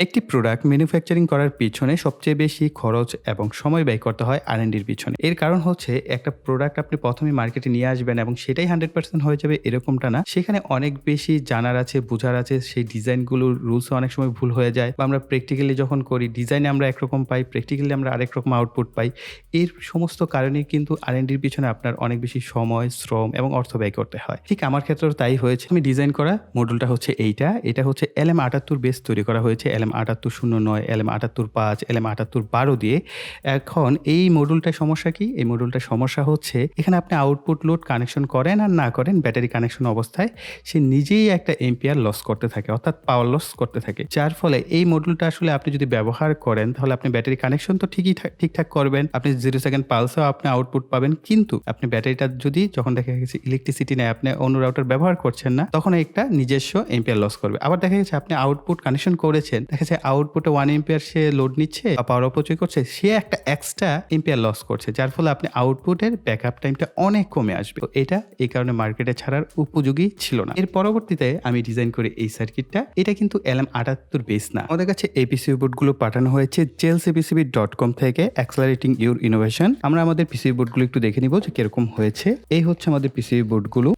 একটি product manufacturing করার পিছনে সবচেয়ে বেশি খরচ এবং সময় ব্যয় করতে হয় আর এর পিছনে। এর কারণ হচ্ছে একটা প্রোডাক্ট আপনি প্রথমে মার্কেটে নিয়ে আসবেন এবং সেটাই হান্ড্রেড পার্সেন্ট হয়ে যাবে এরকমটা না। সেখানে অনেক বেশি জানার আছে, বোঝার আছে, সেই ডিজাইনগুলোর রুলস অনেক সময় ভুল হয়ে যায়। বা আমরা প্র্যাকটিক্যালি যখন করি ডিজাইনে আমরা একরকম পাই প্র্যাকটিক্যালি আমরা আরেক রকম আউটপুট পাই। এর সমস্ত কারণেই কিন্তু আর এর পিছনে আপনার অনেক বেশি সময়, শ্রম এবং অর্থ ব্যয় করতে হয়। ঠিক আমার ক্ষেত্রেও তাই হয়েছে। আমি ডিজাইন করা মডেলটা হচ্ছে এইটা। এটা হচ্ছে এল এম আটাত্তর বেস তৈরি করা হয়েছে। এল এম আটাত্তর শূন্য নয়, এলএম আটাত্তর পাঁচ, এলএম আটাত্তর বারো দিয়ে এখন এই মডুলটার সমস্যা কি? এই মডুলটার সমস্যা হচ্ছে এখানে আপনি আউটপুট লোড কানেকশন করেন আর না করেন ব্যাটারি কানেকশন অবস্থায় সে নিজেই একটা এম্পিয়ার লস করতে থাকে, অর্থাৎ পাওয়ার লস করতে থাকে। যার ফলে এই মডুলটা আসলে আপনি যদি ব্যবহার করেন তাহলে আপনি ব্যাটারি কানেকশন তো ঠিকই ঠিকঠাক করবেন, আপনি জিরো সেকেন্ড পালসেও আপনি আউটপুট পাবেন, কিন্তু আপনি ব্যাটারিটা যদি যখন দেখা গেছে ইলেকট্রিসিটি নেয়, আপনি অন্য রাউটার ব্যবহার করছেন না, তখন একটা নিজস্ব এম্পিয়ার লস করবে। আবার দেখা গেছে আপনি আউটপুট কানেকশন করেছেন যাচ্ছে আউটপুটে ওয়ান এম্পিয়ার সে লোড নিচ্ছে, বা পাওয়ার অপচয় করছে, সে একটা এক্সট্রা এম্পিয়ার লস করছে, যার ফলে আপনি আউটপুটের ব্যাকআপ টাইমটা অনেক কমে আসবে। তো এটা এই কারণে মার্কেটে ছাড়ার উপযোগী ছিল না। এর পরবর্তীতে আমি ডিজাইন করি এই সার্কিটটা এটা কিন্তু এলএম আটাত্তর বেস না। আমাদের কাছে এপিসি বোর্ডগুলো পাঠানো হয়েছে জেলসি পিসিবি ডট কম থেকে অ্যাক্সেলারেটিং ইউর ইনোভেশন আমরা আমাদের পিসিবি বোর্ডগুলো একটু দেখে নিব যে কীরকম হয়েছে। এই হচ্ছে আমাদের পিসিবি বোর্ডগুলো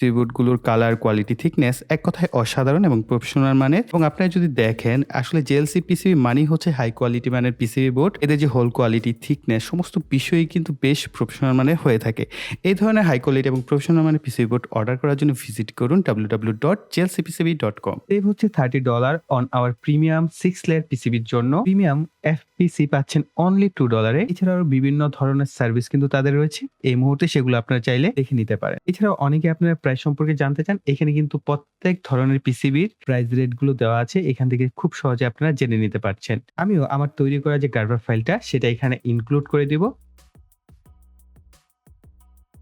বোর্ডগুলোর কালার কোয়ালিটি থিকনেস এক কথায় অসাধারণ এবং প্রফেশনাল মানের। এবং আপনারা যদি দেখেন, আসলে জেএলসি পিসিবি মানেই হচ্ছে হাই কোয়ালিটি মানের পিসিবি বোর্ড এদের যে হোল কোয়ালিটি থিকনেস সমস্ত বিষয়ই কিন্তু বেশ প্রফেশনাল মানের হয়ে থাকে। এই ধরনের হাই কোয়ালিটি এবং প্রফেশনাল মানের পিসিবি বোর্ড অর্ডার করার জন্য ভিজিট করুন W W dot JLC PCB dot com save হচ্ছে thirty dollar on our premium six layer পিসিবির জন্য। প্রিমিয়াম এফপিসি পাচ্ছেন অনলি টু ডলারে এছাড়াও আরও বিভিন্ন ধরনের সার্ভিস কিন্তু তাদের রয়েছে। এই মুহূর্তে সেগুলো আপনারা চাইলে দেখে নিতে পারেন। এছাড়াও অনেকে আপনারা প্রাইস সম্পর্কে জানতে চান, এখানে কিন্তু প্রত্যেক ধরনের পিসিবির প্রাইস রেটগুলো দেওয়া আছে। এখান থেকে খুব সহজে আপনারা জেনে নিতে পারছেন। আমিও আমার তৈরি করা যে গার্ভার ফাইলটা সেটা এখানে ইনক্লুড করে দিব।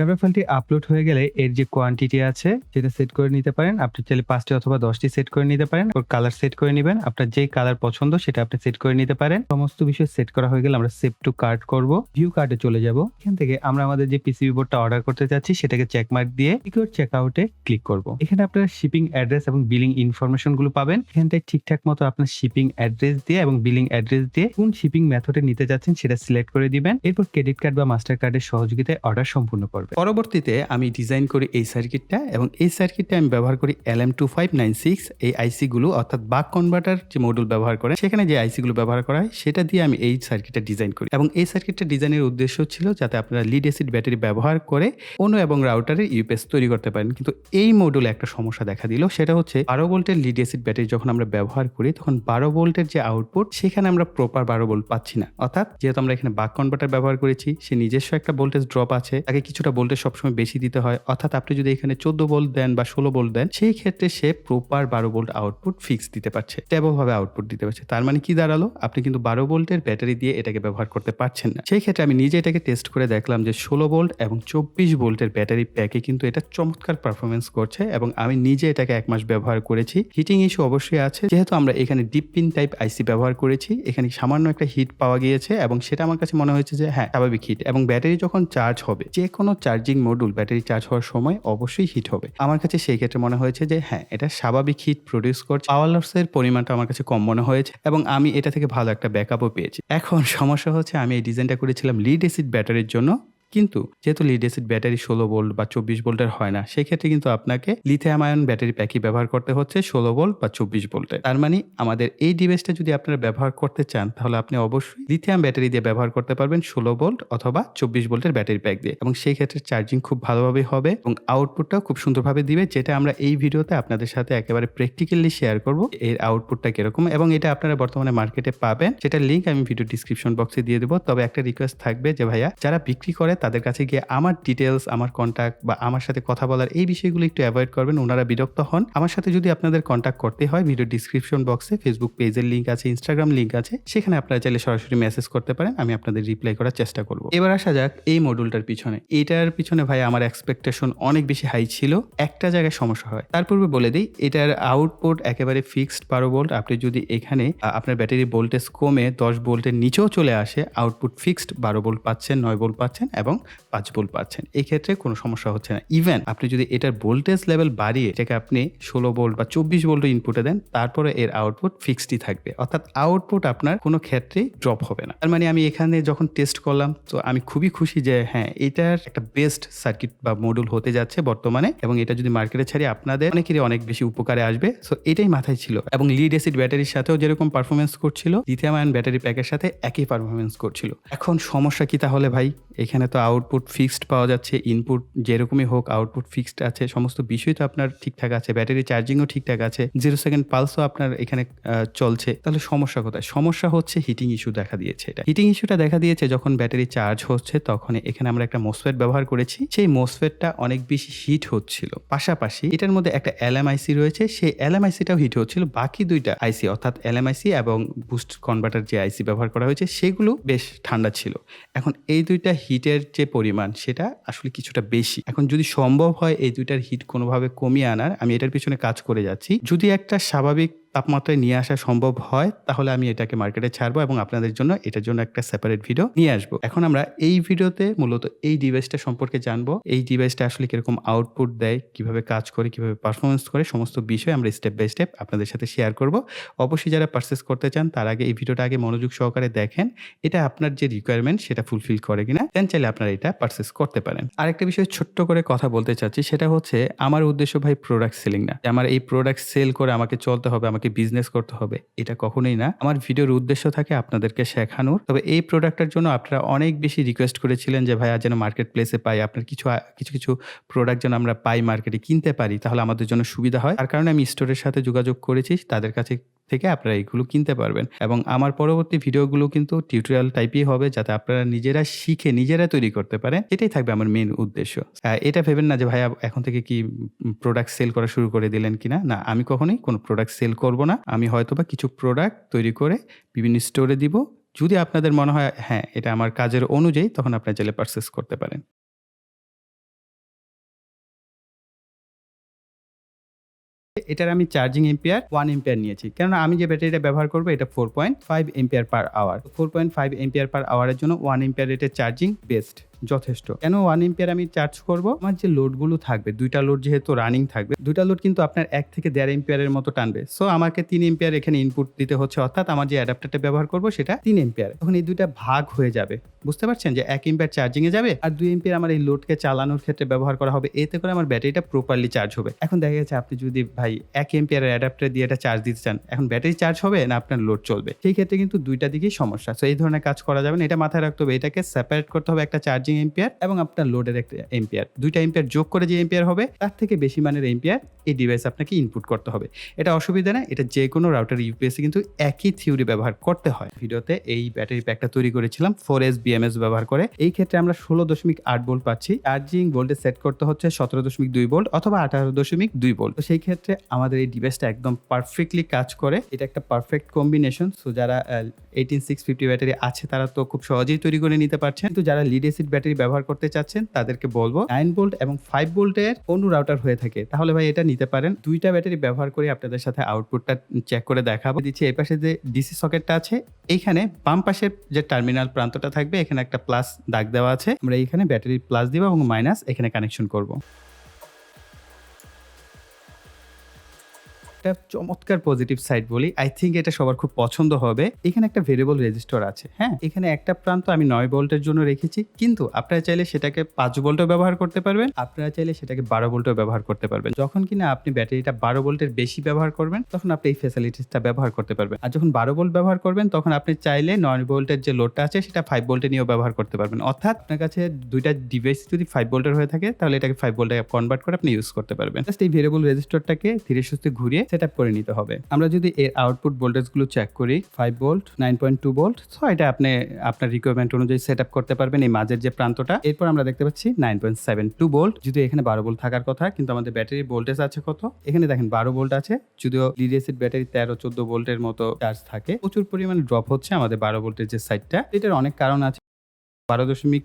গার্ভার ফাইলটি আপলোড হয়ে গেলে এর যে কোয়ান্টিটি আছে, সেটা সেট করে নিতে পারেন। আপনি চাইলে পাঁচটি অথবা দশটি সেট করে নিতে পারেন। ওর কালার সেট করে নেবেন। আপনার যেই কালার পছন্দ, সেটা আপনি সেট করে নিতে পারেন। সমস্ত বিষয় সেট করা হয়ে গেলে আমরা সেভ টু কার্ড করব। ভিউ কার্ডে চলে যাব। এখান থেকে আমরা আমাদের যে পিসিবি বোর্ডটা অর্ডার করতে চাচ্ছি, সেটাকে চেক মার্ক দিয়ে সিকিউর চেক আউটে ক্লিক করব। এখানে আপনারা শিপিং অ্যাড্রেস এবং বিলিং ইনফরমেশনগুলো পাবেন। এখানটায় ঠিকঠাক মতো আপনার শিপিং অ্যাড্রেস দিয়ে এবং বিলিং অ্যাড্রেস দিয়ে কোন শিপিং মেথডে নিতে যাচ্ছেন, সেটা সিলেক্ট করে দিবেন। এরপর ক্রেডিট কার্ড বা মাস্টার কার্ডের সহযোগিতায় অর্ডার সম্পূর্ণ করবে পরবর্তীতে আমি ডিজাইন করি এই সার্কিটটা এবং এই সার্কিটটা আমি ব্যবহার করি L M two five nine six এই আইসি গুলো, অর্থাৎ বাক কনভার্টার যে মডুল ব্যবহার করে, সেখানে যে আইসি গুলো ব্যবহার করা হয়, সেটা দিয়ে আমি এই সার্কিটটা ডিজাইন করি। এবং এই সার্কিটটা ডিজাইনের উদ্দেশ্য ছিল যাতে আপনারা লিড অ্যাসিড ব্যাটারি ব্যবহার করে অনু এবং রাউটারের ইউপিএস তৈরি করতে পারেন। কিন্তু এই মডুলে একটা সমস্যা দেখা দিল, সেটা হচ্ছে বারো ভোল্টের লিড অ্যাসিড ব্যাটারি যখন আমরা ব্যবহার করি, তখন বারো ভোল্টের যে আউটপুট সেখানে আমরা প্রপার বারো ভোল্ট পাচ্ছি না। অর্থাৎ যেহেতু আমরা এখানে বাক কনভার্টার ব্যবহার করেছি, সে নিজস্ব একটা ভোল্টেজ ড্রপ আছে, তাকে কিছুটা ভোল্টেজ সবসময় বেশি দিতে হয়। অর্থাৎ আপনি যদি এখানে চোদ্দ ভোল্ট দেন বা ষোলো ভোল্ট দেন, সেই ক্ষেত্রে সে প্রপার বারো বোল্ট আউটপুট ফিক্স দিতে পারছে ভাবে আউটপুট দিতে পারছে। তার মানে কি দাঁড়াল? আপনি কিন্তু বারো বোল্টের ব্যাটারি দিয়ে এটাকে ব্যবহার করতে পারছেন না। সেই ক্ষেত্রে আমি নিজে এটাকে টেস্ট করে দেখলাম যে ষোলো বোল্ট এবং চব্বিশ বোল্টের ব্যাটারি প্যাকে কিন্তু এটা চমৎকার পারফরমেন্স করছে এবং আমি নিজে এটাকে এক মাস ব্যবহার করেছি। হিটিং ইস্যু অবশ্যই আছে। যেহেতু আমরা এখানে ডিপ পিন টাইপ আইসি ব্যবহার করেছি, এখানে সামান্য একটা হিট পাওয়া গিয়েছে এবং সেটা আমার কাছে মনে হয়েছে যে হ্যাঁ স্বাভাবিক হিট এবং ব্যাটারি যখন চার্জ হবে যে কোনো চার্জিং মডুল ব্যাটারি চার্জ হওয়ার সময় অবশ্যই হিট হবে। আমার কাছে সেই ক্ষেত্রে মনে হয়েছে যে হ্যাঁ এটা স্বাভাবিক হিট প্রডিউস করছে। পাওয়ার লসের পরিমাণটা আমার কাছে কম মনে হয়েছে এবং আমি এটা থেকে ভালো একটা ব্যাকআপও পেয়েছি। এখন সমস্যা হচ্ছে আমি এই ডিজাইনটা করেছিলাম লিড অ্যাসিড ব্যাটারির জন্য। কিন্তু যেহেতু লিড অ্যাসিড ব্যাটারি ষোলো ভোল্ট বা চব্বিশ ভোল্টের হয় না, সেক্ষেত্রে কিন্তু আপনাকে লিথিয়াম আয়ন ব্যাটারি প্যাকই ব্যবহার করতে হচ্ছে ষোলো ভোল্ট বা চব্বিশ ভোল্টের তার মানে আমাদের এই ডিভাইসটা যদি আপনারা ব্যবহার করতে চান, তাহলে আপনি অবশ্যই লিথিয়াম ব্যাটারি দিয়ে ব্যবহার করতে পারবেন ষোলো ভোল্ট অথবা চব্বিশ ভোল্টের ব্যাটারি প্যাক দিয়ে এবং সেই ক্ষেত্রে চার্জিং খুব ভালোভাবে হবে এবং আউটপুটটাও খুব সুন্দরভাবে দিবে, যেটা আমরা এই ভিডিওতে আপনাদের সাথে একেবারে প্র্যাকটিক্যালি শেয়ার করব এর আউটপুটটা কীরকম এবং এটা আপনারা বর্তমানে মার্কেটে পাবেন। যেটার লিঙ্ক আমি ভিডিও ডিসক্রিপশন বক্সে দিয়ে দেবো। তবে একটা রিকোয়েস্ট থাকবে যে, ভাইয়া, যারা বিক্রি করে তাদের কাছে গিয়ে আমার ডিটেলস আমার কন্ট্যাক্ট বা আমার সাথে কথা বলার এই বিষয়গুলো একটু অ্যাভয়েড করবেন, ওনারা বিরক্ত হন। আমার সাথে যদি আপনাদের কন্ট্যাক্ট করতে হয় ভিডিও ডিসক্রিপশন বক্সে ফেসবুক পেজের লিঙ্ক আছে ইনস্টাগ্রাম লিঙ্ক আছে, সেখানে আপনারা চাইলে সরাসরি মেসেজ করতে পারেন, আমি আপনাদের রিপ্লাই করার চেষ্টা করব। এবার আসা যাক এই মডুলটার পিছনে। এটার পিছনে ভাই আমার এক্সপেকটেশন অনেক বেশি হাই ছিল, একটা জায়গায় সমস্যা হয়। তার পূর্বে বলে দিই, এটার আউটপুট একেবারে ফিক্সড বারো ভোল্ট আপনি যদি এখানে আপনার ব্যাটারি ভোল্টেজ কমে দশ ভোল্টের নিচেও চলে আসে আউটপুট ফিক্সড বারো ভোল্ট পাচ্ছেন, নয় ভোল্ট পাচ্ছেন এবং এবং পাঁচ ভোল্ট পাচ্ছেন। এই ক্ষেত্রে কোনো সমস্যা হচ্ছে না। ইভেন আপনি যদি এটার ভোল্টেজ লেভেল বাড়িয়ে এটাকে আপনি ষোলো ভোল্ট বা চব্বিশ ভোল্ট ইনপুটে দেন, তারপরে এর আউটপুট ফিক্সডই থাকবে। অর্থাৎ আউটপুট আপনার কোনো ক্ষেত্রেই ড্রপ হবে না। তার মানে আমি এখানে যখন টেস্ট করলাম, তো আমি খুবই খুশি যে হ্যাঁ এটার একটা বেস্ট সার্কিট বা মডুল হতে যাচ্ছে বর্তমানে এবং এটা যদি মার্কেটে ছাড়ি আপনাদের অনেকেরই অনেক বেশি উপকারে আসবে। সো এটাই মাথায় ছিল। এবং লিড অ্যাসিড ব্যাটারির সাথেও যেরকম পারফরমেন্স করছিল লিথিয়াম আয়ন ব্যাটারি প্যাকের সাথে একই পারফরমেন্স করছিল। এখন সমস্যা কি তাহলে ভাই? এখানে তো আউটপুট ফিক্সড পাওয়া যাচ্ছে ইনপুট যেরকমই হোক আউটপুট ফিক্সড আছে, সমস্ত বিষয় তো আপনার ঠিকঠাক আছে, ব্যাটারি চার্জিংও ঠিকঠাক আছে জিরো সেকেন্ড পালসও আপনার এখানে চলছে। তাহলে সমস্যা কোথায়? সমস্যা হচ্ছে হিটিং ইস্যু দেখা দিয়েছে এটা। হিটিং ইস্যুটা দেখা দিয়েছে যখন ব্যাটারি চার্জ হচ্ছে তখন এখানে আমরা একটা মোসফেট ব্যবহার করেছি। সেই মোসফেটটা অনেক বেশি হিট হচ্ছিল। পাশাপাশি এটার মধ্যে একটা এলএমআইসি রয়েছে, সেই এলএমআইসিটাও হিট হচ্ছিল। বাকি দুইটা আইসি অর্থাৎ এলএমআইসি এবং বুস্ট কনভার্টার যে আইসি ব্যবহার করা হয়েছে, সেগুলো বেশ ঠান্ডা ছিল। এখন এই দুইটা হিটের যে পরিমাণ, সেটা আসলে কিছুটা বেশি। এখন যদি সম্ভব হয় এই দুইটার হিট কোনোভাবে কমিয়ে আনার, আমি এটার পিছনে কাজ করে যাচ্ছি। যদি একটা স্বাভাবিক তাপমাত্রায় নিয়ে আসা সম্ভব হয়, তাহলে আমি এটাকে মার্কেটে ছাড়বো এবং আপনাদের জন্য এটার জন্য একটা সেপারেট ভিডিও নিয়ে আসব। এখন আমরা এই ভিডিওতে মূলত এই ডিভাইসটা সম্পর্কে জানব। এই ডিভাইসটা আসলে কীরকম আউটপুট দেয়, কীভাবে কাজ করে, কীভাবে পারফরমেন্স করে, সমস্ত বিষয় আমরা স্টেপ বাই স্টেপ আপনাদের সাথে শেয়ার করব। অবশ্যই যারা পারচেস করতে চান, তার আগে এই ভিডিওটা আগে মনোযোগ সহকারে দেখেন, এটা আপনার যে রিকোয়ারমেন্ট সেটা ফুলফিল করে কিনা দেন চাইলে আপনারা এটা পারচেস করতে পারেন। আরেকটা বিষয় ছোট্ট করে কথা বলতে চাচ্ছি, সেটা হচ্ছে, আমার উদ্দেশ্য ভাই প্রোডাক্ট সেলিং না। আমার এই প্রোডাক্ট সেল করে আমাকে চলতে হবে, আমাকে বিজনেস করতে হবে, এটা কখনোই না। আমার ভিডিওর উদ্দেশ্য থাকে আপনাদেরকে শেখানোর। তবে এই প্রোডাক্টটার জন্য আপনারা অনেক বেশি রিকোয়েস্ট করেছিলেন যে, ভাইয়া, যেন মার্কেট প্লেসে পাই। আপনার কিছু কিছু কিছু প্রোডাক্ট যেন আমরা পাই মার্কেটে কিনতে পারি, তাহলে আমাদের জন্য সুবিধা হয়। তার কারণে আমি স্টোরের সাথে যোগাযোগ করেছি, তাদের কাছে থেকে আপনারা এগুলো কিনতে পারবেন। এবং আমার পরবর্তী ভিডিওগুলো কিন্তু টিউটোরিয়াল টাইপই হবে যাতে আপনারা নিজেরা শিখে নিজেরা তৈরি করতে পারেন। এটাই থাকবে আমার মেন উদ্দেশ্য। এটা ভেবেন না যে, ভাইয়া, এখন থেকে কি প্রোডাক্ট সেল করা শুরু করে দিলেন কিনা? না, আমি কখনোই কোনো প্রোডাক্ট সেল করব না। আমি হয়তোবা কিছু প্রোডাক্ট তৈরি করে বিভিন্ন স্টোরে দিব। যদি আপনাদের মনে হয় হ্যাঁ এটা আমার কাজের অনুযায়ী, তখন আপনার চাইলে পারচেস করতে পারেন। এটার আমি চার্জিং এম্পিয়ার ওয়ান এম্পিয়ার নিয়েছি। কেননা আমি যে ব্যাটারিটা ব্যবহার করব, এটা four point five ampere per hour four point five ampere per আওয়ারের জন্য ওয়ান এম্পিয়ার এটা চার্জিং বেস্ট যথেষ্ট। কেন ওয়ান এম্পিয়ার আমি চার্জ করব? আমার যে লোডগুলো থাকবে, দুইটা লোড যেহেতু রানিং থাকবে, দুইটা লোড কিন্তু আপনার এক থেকে দেড় এম্পিয়ারের মতো টানবে। সো আমাকে তিন এম্পিয়ার এখানে ইনপুট দিতে হচ্ছে, অর্থাৎ আমার যে অ্যাডাপ্টারটা ব্যবহার করব, সেটা তিন এম্পিয়ার তখন এই দুইটা ভাগ হয়ে যাবে। বুঝতে পারছেন যে এক এম্পিয়ার চার্জিংয়ে যাবে, আর দুই এম্পিয়ার আমার এই লোডকে চালানোর ক্ষেত্রে ব্যবহার করা হবে, এতে করে আমার ব্যাটারিটা প্রপারলি চার্জ হবে। এখন দেখা গেছে আপনি যদি ভাই এক এম্পিয়ারের অ্যাডাপ্টার দিয়ে এটা চার্জ দিতে চান, এখন ব্যাটারি চার্জ হবে না আপনার লোড চলবে? সেই ক্ষেত্রে কিন্তু দুইটা দিকেই সমস্যা। সো এই ধরনের কাজ করা যাবে না, এটা মাথায় রাখতে হবে, এটাকে সেপারেট করতে হবে একটা চার্জিং এম্পিয়ার এবং আপনার লোডের একটা এম্পিয়ার দুইটা এম্পিয়ার যোগ করে যে এম্পিয়ার হবে, তার থেকে বেশি মানের এম্পিয়ার এই ডিভাইস আপনাকে ইনপুট করতে হবে। এটা অসুবিধা না, এটা যে কোনো রাউটার ইউপিএসসি কিন্তু একই থিওরি ব্যবহার করতে হয়। ভিডিওতে এই ব্যাটারি প্যাকটা তৈরি করেছিলাম ফোর এস বিএমএস ব্যবহার করে। এই ক্ষেত্রে আমরা ষোলো দশমিক আট ভোল্ট পাচ্ছি। চার্জিং ভোল্টেজ সেট করতে হচ্ছে সতেরো দশমিক দুই ভোল্ট অথবা আঠারো দশমিক দুই ভোল্ট সেই ক্ষেত্রে আমাদের এই ডিভাইসটা একদম পারফেক্টলি কাজ করে। এটা একটা পারফেক্ট কম্বিনেশন সো যারা এইটিন সিক্স ফিফটি ব্যাটারি আছে, তারা তো খুব সহজেই তৈরি করে নিতে পারছেন। কিন্তু যারা লিড ব্যাটারি ব্যবহার করতে চাচ্ছেন, তাদেরকে বলব নাইন ভোল্ট এবং ফাইভ ভোল্টের কোনো রাউটার হয়ে থাকে। তাহলে ভাই এটা নিতে পারেন। দুইটা ব্যাটারি ব্যবহার করে আপনাদের সাথে আউটপুটটা চেক করে দেখাবো। দিচ্ছি এই পাশে যে ডিসি সকেটটা আছে, এইখানে বাম পাশে যে টার্মিনাল প্রান্তটা থাকবে, এখানে একটা প্লাস দাগ দেওয়া আছে। আমরা এইখানে ব্যাটারি প্লাস দিব এবং মাইনাস এখানে কানেকশন করব। একটা চমৎকার পজিটিভ সাইড বলি আই থিঙ্ক এটা সবার খুব পছন্দ হবে। এখানে একটা ভেরিয়েবল রেজিস্টার আছে হ্যাঁ? এখানে একটা প্রান্ত আমি নয় ভোল্টের জন্য রেখেছি, কিন্তু আপনারা চাইলে সেটাকে পাঁচ ভোল্টও ব্যবহার করতে পারবেন, আপনারা চাইলে সেটাকে বারো ভোল্টও ব্যবহার করতে পারবেন। যখন কিনা আপনি ব্যাটারিটা বারো ভোল্টের বেশি ব্যবহার করবেন, তখন আপনি এই ফেসিলিটিসটা ব্যবহার করতে পারবেন। আর যখন বারো ভোল্ট ব্যবহার করবেন, তখন আপনি চাইলে নয় ভোল্টের যে লোডটা আছে, সেটা ফাইভ ভোল্টে নিয়েও ব্যবহার করতে পারবেন। অর্থাৎ আপনার কাছে দুইটা ডিভাইস যদি ফাইভ ভোল্টের হয়ে থাকে, তাহলে এটাকে ফাইভ ভোল্টে কনভার্ট করে আপনি ইউজ করতে পারবেন। জাস্ট এই ভেরিয়েবল রেজিস্টারটাকে ধীরে সুস্থে ঘুরিয়ে সেট করে নিতে হবে। আমরা যদি এর আউটপুট ভোল্টেজগুলো চেক করি five volt nine point two volt তো এটা আপনি, আপনার রিকোয়ারমেন্ট অনুযায়ী সেট করতে পারবেন এই মাঝের যে প্রান্তটা। এরপর আমরা দেখতে পাচ্ছি nine point seven two volt যদি এখানে বারো ভোল্ট থাকার কথা, কিন্তু আমাদের ব্যাটারির ভোল্টেজ আছে কত? এখানে দেখেন বারো ভোল্ট আছে, যদিও লিড এসিড ব্যাটারি তেরো, চোদ্দ ভোল্টের মতো চার্জ থাকে। প্রচুর পরিমাণে ড্রপ হচ্ছে আমাদের বারো ভোল্টের যে সাইডটা এটার অনেক কারণ আছে। বারো দশমিক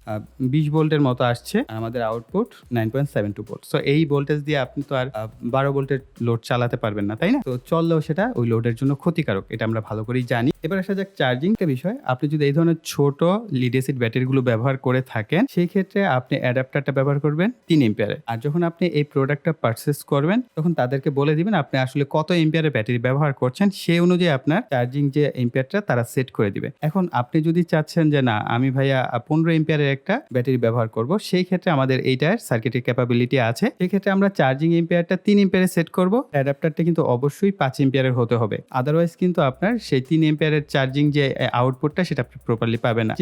বিশ ভোল্টের মতো আসছে আর আমাদের output nine point seven two volt so এই ভোল্টেজ দিয়ে আপনি তো আর বারো ভোল্টের লোড চালাতে পারবেন না, তাই না? তো চললেও সেটা ওই লোডের জন্য ক্ষতিকারক, এটা আমরা ভালো করেই জানি। এবার আসা যাক চার্জিংটা বিষয়। আপনি যদি এই ধরনের ছোট লিডেসিড ব্যাটারিগুলো ব্যবহার করে থাকেন, সেই ক্ষেত্রে আপনি অ্যাডাপ্টারটা ব্যবহার করবেন তিন এম্পিয়ারের আর যখন আপনি এই প্রোডাক্টটা পারচেস করবেন, তখন তাদেরকে বলে দিবেন আপনি আসলে কত এম্পিয়ারের ব্যাটারি ব্যবহার করছেন সেই অনুযায়ী আপনার চার্জিং যে এম্পিয়ারটা তারা সেট করে দিবে। এখন আপনি যদি চাচ্ছেন যে, না, আমি ভাইয়া পনেরো এম্পিয়ারের একটা ব্যাটারি ব্যবহার করব। সেই ক্ষেত্রে আমাদের এইটার সার্কিটের ক্যাপাবিলিটি আছে। সেই ক্ষেত্রে আমরা চার্জিং এম্পিয়ারটা তিন এম্পিয়ারে সেট করব। অ্যাডাপ্টারটা কিন্তু অবশ্যই পাঁচ এম্পিয়ারের হতে হবে। আদারওয়াইজ কিন্তু আপনার সেই তিন এম্পিয়ারের চার্জিং যে আউটপুটটা সেটা প্রপারলি পাবে না।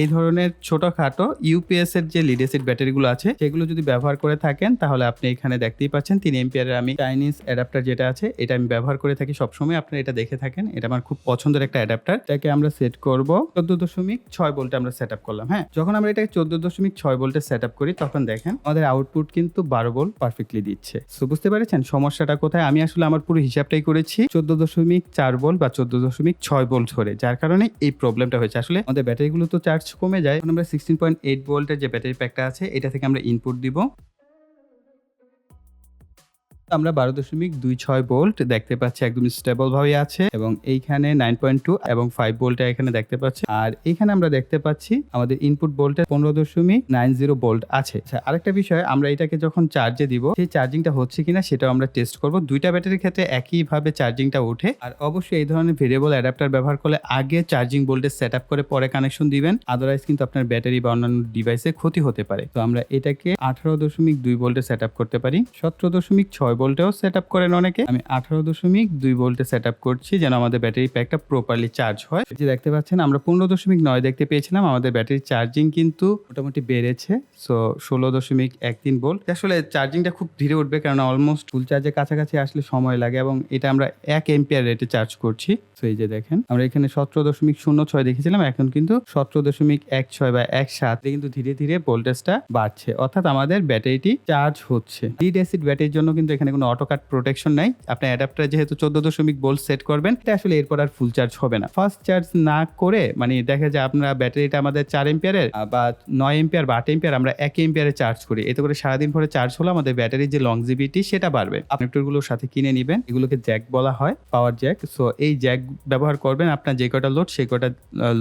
এই ধরনের ছোটখাটো ইউপিএস এর যে লিড অ্যাসিড ব্যাটারিগুলো আছে, সেগুলো যদি ব্যবহার করে থাকেন, তাহলে আপনি এখানে দেখতেই পাচ্ছেন তিন এম্পিয়ারের আমি চাইনিজ অ্যাডাপ্টার যেটা আছে, এটা আমি ব্যবহার করে থাকি সবসময়। আপনারা এটা দেখে থাকেন, এটা আমার খুব পছন্দের একটা অ্যাডাপ্টার এটাকে আমরা সেট করব চোদ্দ দশমিক ছয় ভোল্টে আমরা সেট আপ করলাম। হ্যাঁ? যখন আমরা এটাকে চোদ্দ দশমিক ছয় ভোল্টে সেট আপ করি, তখন দেখেন আমাদের আউটপুট কিন্তু বারো ভোল্ট পারফেক্টলি দিচ্ছে। তো বুঝতে পেরেছেন সমস্যাটা কোথায়? আমি আসলে আমার পুরো হিসাবটাই করেছি, চোদ্দ দশমিক চার ভোল্ট বা চোদ্দ দশমিক ছয় ভোল্ট ধরে, যার কারণে এই প্রবলেমটা হয়েছে। আসলে আমাদের ব্যাটারিগুলো তো চার্জ কমে যায়। আমরা সিক্সটিন পয়েন্ট এইট ভোল্টের যে ব্যাটারি প্যাকটা আছে, এটা থেকে আমরা ইনপুট দিব। আমরা বারো দশমিক দুই ছয় ভোল্ট দেখতে পাচ্ছি একদম স্টেবল ভাবে আছে এবং এইখানে নাইন পয়েন্ট টু এবং ফাইভ ভোল্ট এখানে দেখতে পাচ্ছি। আর এখানে আমরা দেখতে পাচ্ছি আমাদের ইনপুট ভোল্টে পনেরো দশমিক নাইন জিরো ভোল্ট আছে। আচ্ছা, আরেকটা বিষয় আমরা এটাকে যখন চার্জে দিব সেই চার্জিংটা হচ্ছে কিনা সেটাও আমরা টেস্ট করব। দুইটা ব্যাটারির ক্ষেত্রে একই একইভাবে চার্জিংটা ওঠে। আর অবশ্যই এই ধরনের ভেরিয়েবল অ্যাডাপ্টার ব্যবহার করলে আগে চার্জিং ভোল্টেজ সেট আপ করে পরে কানেকশন দিবেন। আদারওয়াইজ কিন্তু আপনার ব্যাটারি বা অন্যান্য ডিভাইসে ক্ষতি হতে পারে। তো আমরা এটাকে আঠারো দশমিক দুই ভোল্টে সেট আপ করতে পারি। সতেরো দশমিক ছয় ভোল্টেও সেট আপ করেন অনেকে। আমি আঠারো দশমিক দুই ভোল্টে সেট আপ করছি যেন আমাদের ব্যাটারি প্যাকটা প্রপারলি চার্জ হয়। যে দেখতে পাচ্ছেন, আমরা পনেরো দশমিক নয় দেখতে পেয়েছিলাম, আমাদের ব্যাটারি চার্জিং কিন্তু মোটামুটি বেড়েছে। সো ষোলো দশমিক এক তিন ভোল্ট। আসলে চার্জিংটা খুব ধীরে উঠবে কারণ অলমোস্ট ফুল চার্জের কাছাকাছি আসলে সময় লাগে এবং এটা আমরা এক এম্পিয়ার রেটে চার্জ করছি। সো এই যে দেখেন, আমরা এখানে সতেরো দশমিক শূন্য ছয় দেখেছিলাম, এখন কিন্তু সতেরো দশমিক এক ছয় বা এক সাত কিন্তু ধীরে ধীরে ভোল্টেজটা বাড়ছে। অর্থাৎ আমাদের ব্যাটারিটি চার্জ হচ্ছে। লিড অ্যাসিড ব্যাটারির জন্য কিন্তু এখানে কোনো অটো কাট প্রোটেকশন নাই। আপনার অ্যাডাপ্টার যেহেতু চোদ্দ দশমিক ভোল্ট সেট করবেন, এটা আসলে এরপর আর ফুল চার্জ হবে না। ফার্স্ট চার্জ না করে মানে দেখা যায় আপনার ব্যাটারিটা আমাদের চার এম্পিয়ারের বা নয় এম্পিয়ার বা আট এম্পিয়ার আমরা এক এম্পিয়ারে চার্জ করি। এতে করে সারাদিন পরে চার্জ হলে আমাদের ব্যাটারির যে লংজিবিলিটি সেটা বাড়বে। কানেক্টরগুলোর সাথে কিনে নেবেন, এগুলোকে জ্যাক বলা হয় পাওয়ার জ্যাক সো এই জ্যাক ব্যবহার করবেন আপনার যে কটা লোড সেই কটা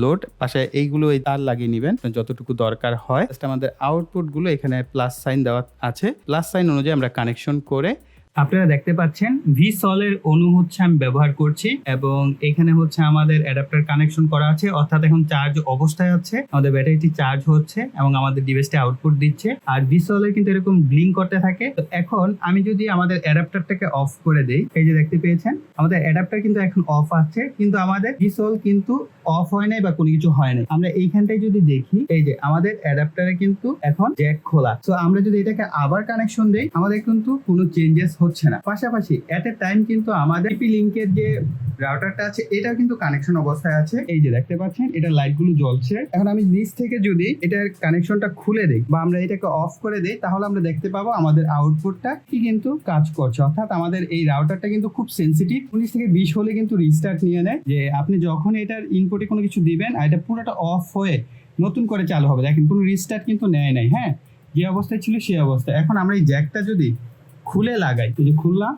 লোড পাশে এইগুলো এই তার লাগিয়ে নেবেন যতটুকু দরকার হয়। আমাদের আউটপুটগুলো এখানে প্লাস সাইন দেওয়া আছে। প্লাস সাইন অনুযায়ী আমরা কানেকশন করে আপনারা দেখতে পাচ্ছেন ভি সলের অনু হচ্ছে আমি ব্যবহার করছি এবং এখানে হচ্ছে আমাদের অ্যাডাপ্টার কানেকশন করা আছে, অর্থাৎ এখন চার্জ অবস্থায় আছে। আমাদের ব্যাটারিটি চার্জ হচ্ছে এবং আমাদের ডিভাইসটি আউটপুট দিচ্ছে। আর ভি সলের কিন্তু এরকম ব্লিং করতে থাকে। তো এখন আমি যদি আমাদের অ্যাডাপ্টারটাকে অফ করে দেই, এই যে দেখতে পেয়েছেন? আমাদের অ্যাডাপ্টার কিন্তু এখন অফ আছে, কিন্তু আমাদের ভি সল কিন্তু অফ হয় নাই বা কোনো কিছু হয় নাই। আমরা এইখানটায় যদি দেখি, এই যে আমাদের অ্যাডাপ্টারে কিন্তু এখন জ্যাক খোলা। তো আমরা যদি এটাকে আবার কানেকশন দেই, আমাদের কিন্তু কোনো চেঞ্জেস হচ্ছে না। পাশাপাশি এট এ টাইম কিন্তু আমাদের পি লিঙ্কের যে রাউটারটা আছে, এটাও কিন্তু কানেকশন অবস্থায় আছে। এই যে দেখতে পাচ্ছেন, এটা লাইটগুলো জ্বলছে। এখন আমি নিচ থেকে যদি এটার কানেকশনটা খুলে দেই বা আমরা এটাকে অফ করে দেই, তাহলে আমরা দেখতে পাবো আমাদের আউটপুটটা কি কিন্তু কাজ করছে। অর্থাৎ আমাদের এই রাউটারটা কিন্তু খুব সেন্সিটিভ উনিশ থেকে বিশ হলে কিন্তু রিস্টার্ট নিয়ে নেয় যে আপনি যখন এটার ইনপুটে কোনো কিছু দিবেন, আর এটা পুরোটা অফ হয়ে নতুন করে চালু হবে। দেখেন, কোনো রিস্টার্ট কিন্তু নেয় নাই হ্যাঁ? যে অবস্থায় ছিল সেই অবস্থা। এখন আমরা এই জ্যাকটা যদি খুলে লাগাই, এই যে খুললাম,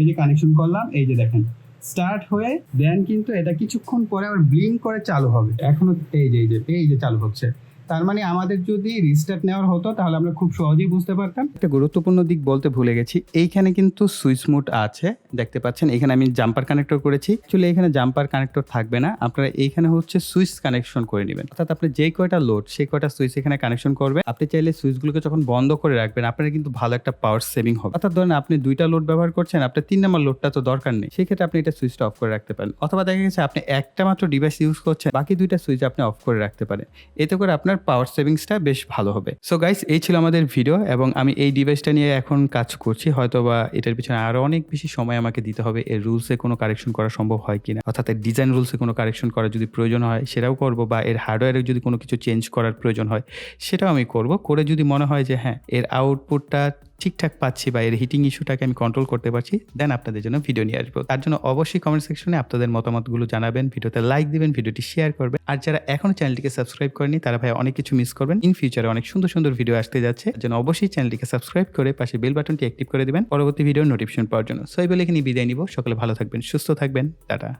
এই যে কানেকশন করলাম, এই যে দেখেন স্টার্ট হয়ে দেন কিন্তু এটা কিছুক্ষণ পরে আবার ব্লিং করে চালু হবে। এখনও এই যে এই যে এই যে চালু হচ্ছে। তার মানে আমাদের যদি রিস্টার্ট নেওয়ার হতো, তাহলে আমরা খুব সহজেই বুঝতে পারতাম। একটা গুরুত্বপূর্ণ দিক বলতে ভুলে গেছি। এইখানে কিন্তু সুইচ মোড আছে, দেখতে পাচ্ছেন। এখানে আমি জাম্পার কানেক্টর করেছি। অ্যাকচুয়ালি এখানে জাম্পার কানেক্টর থাকবে না। আপনারা এইখানে হচ্ছে সুইচ কানেকশন করে নেবেন। অর্থাৎ আপনি যে কয়টা লোড সেই কয়টা সুইচ এখানে কানেকশন করবে আপনি চাইলে সুইচগুলোকে যখন বন্ধ করে রাখবেন, আপনার কিন্তু ভালো একটা পাওয়ার সেভিং হবে। অর্থাৎ ধরেন আপনি দুইটা লোড ব্যবহার করছেন, আপনার তিন নম্বর লোডটা তো দরকার নেই। সেক্ষেত্রে আপনি এটা সুইচটা অফ করে রাখতে পারেন। অথবা দেখা গেছে আপনি একটা মাত্র ডিভাইস ইউজ করছেন, বাকি দুইটা সুইচ আপনি অফ করে রাখতে পারেন। এতে করে আপনার পাওয়ার সেভিংসটা বেশ ভালো হবে। সো গাইস এই ছিল আমাদের ভিডিও এবং আমি এই ডিভাইসটা নিয়ে এখন কাজ করছি। হয়তো বা এটার পিছনে আরও অনেক বেশি সময় আমাকে দিতে হবে। এর রুলসে কোনো কারেকশন করা সম্ভব হয় কিনা, অর্থাৎ এর ডিজাইন রুলসে কোনো কারেকশন করা যদি প্রয়োজন হয়, সেটাও করব বা এর হার্ডওয়্যারে যদি কোনো কিছু চেঞ্জ করার প্রয়োজন হয়, সেটাও আমি করব। করে যদি মনে হয় যে হ্যাঁ এর আউটপুটটা ঠিকঠাক পাচ্ছি বা এর হিটিং ইস্যুটাকে আমি কন্ট্রোল করতে পারছি দেন আপনাদের জন্য ভিডিও নিয়ে আসব। তার জন্য অবশ্যই কমেন্ট সেকশনে আপনাদের মতামতগুলো জানাবেন, ভিডিওতে লাইক দিবেন, ভিডিওটি শেয়ার করবেন। আর যারা এখনও চ্যানেলটিকে সাবস্ক্রাইব করেনি তারা ভাই অনেক কিছু মিস করবেন। ইন ফিউচারে অনেক সুন্দর সুন্দর ভিডিও আসতে যাচ্ছে। জন্য অবশ্যই চ্যানেলটিকে সাবস্ক্রাইব করে পাশে বেল বাটনটি অ্যাক্টিভ করে দিবেন। পরবর্তী ভিডিও নোটিফিকেশন পাওয়ার জন্য। সো এই বলে এখানে বিদায় নিব। সকলে ভালো থাকবেন, সুস্থ থাকবেন। টাটা।